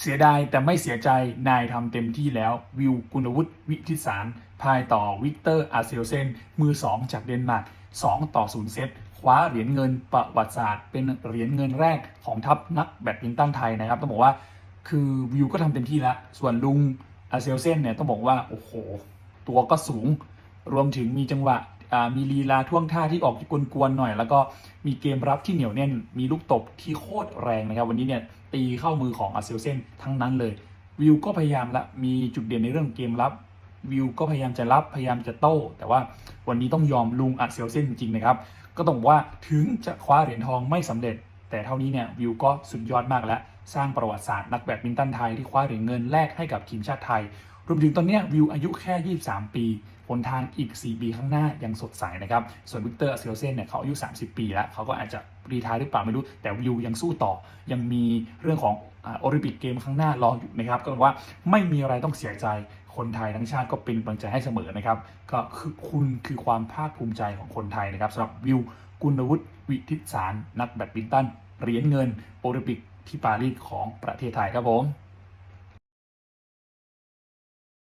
เสียดายแต่ไม่เสียใจนายทำเต็มที่แล้ววิวกุณวุฒิวิทิสารพายต่อวิกเตอร์อาเซลเซน มือ 2 จากเดนมาร์ก2ต่อ 0 เซตคว้าเหรียญเงินประวัติศาสตร์ เป็นเหรียญเงินแรกของทัพนักแบดมินตันไทยนะครับ ต้องบอกว่าคือวิวก็ทำเต็มที่แล้ว ส่วนลุงอาเซลเซนเนี่ยต้องบอกว่า โอ้โห ตัวก็สูงรวมถึงมีจังหวะ มีลีลาท่วงท่าที่ออกกวนๆหน่อย แล้วก็มีเกมรับที่เหนียวแน่น มีลูกตบที่โคตรแรงนะครับ วันนี้เนี่ยตีเข้ามือของอาเซลเซนทั้งนั้นเลย วิวก็พยายามละมีจุดเด่นในเรื่องเกมรับวิวก็พยายามจะรับพยายามจะโต้ แต่ว่าวันนี้ต้องยอมลุงอาเซลเซนจริงๆนะครับ ก็ต้องบอกว่าถึงจะคว้าเหรียญทองไม่สำเร็จ แต่เท่านี้เนี่ยวิวก็สุดยอดมากแล้ว สร้างประวัติศาสตร์นักแบดมินตันไทยที่คว้าเหรียญเงินแรกให้กับทีมชาติไทย รวมถึงตอนนี้วิวอายุแค่ 23 ปีหนทางอีก 4 ปีข้างหน้ายังสดใสนะครับ ส่วนวิกเตอร์เซลเซนเนี่ยเขาอายุ 30 ปีแล้ว เขาก็อาจจะรีทายหรือเปล่าไม่รู้ แต่วิวยังสู้ต่อ ยังมีเรื่องของโอลิมปิกเกมข้างหน้ารออยู่นะครับ ก็บอกว่าไม่มีอะไรต้องเสียใจ คนไทยทั้งชาติก็เป็นกำลังใจให้เสมอนะครับ ก็คือคุณคือความภาคภูมิใจของคนไทยนะครับสำหรับวิว กุลวุฒิวิทิตสาร นักแบดมินตัน เหรียญเงินโอลิมปิกที่ปารีสของประเทศไทยครับผม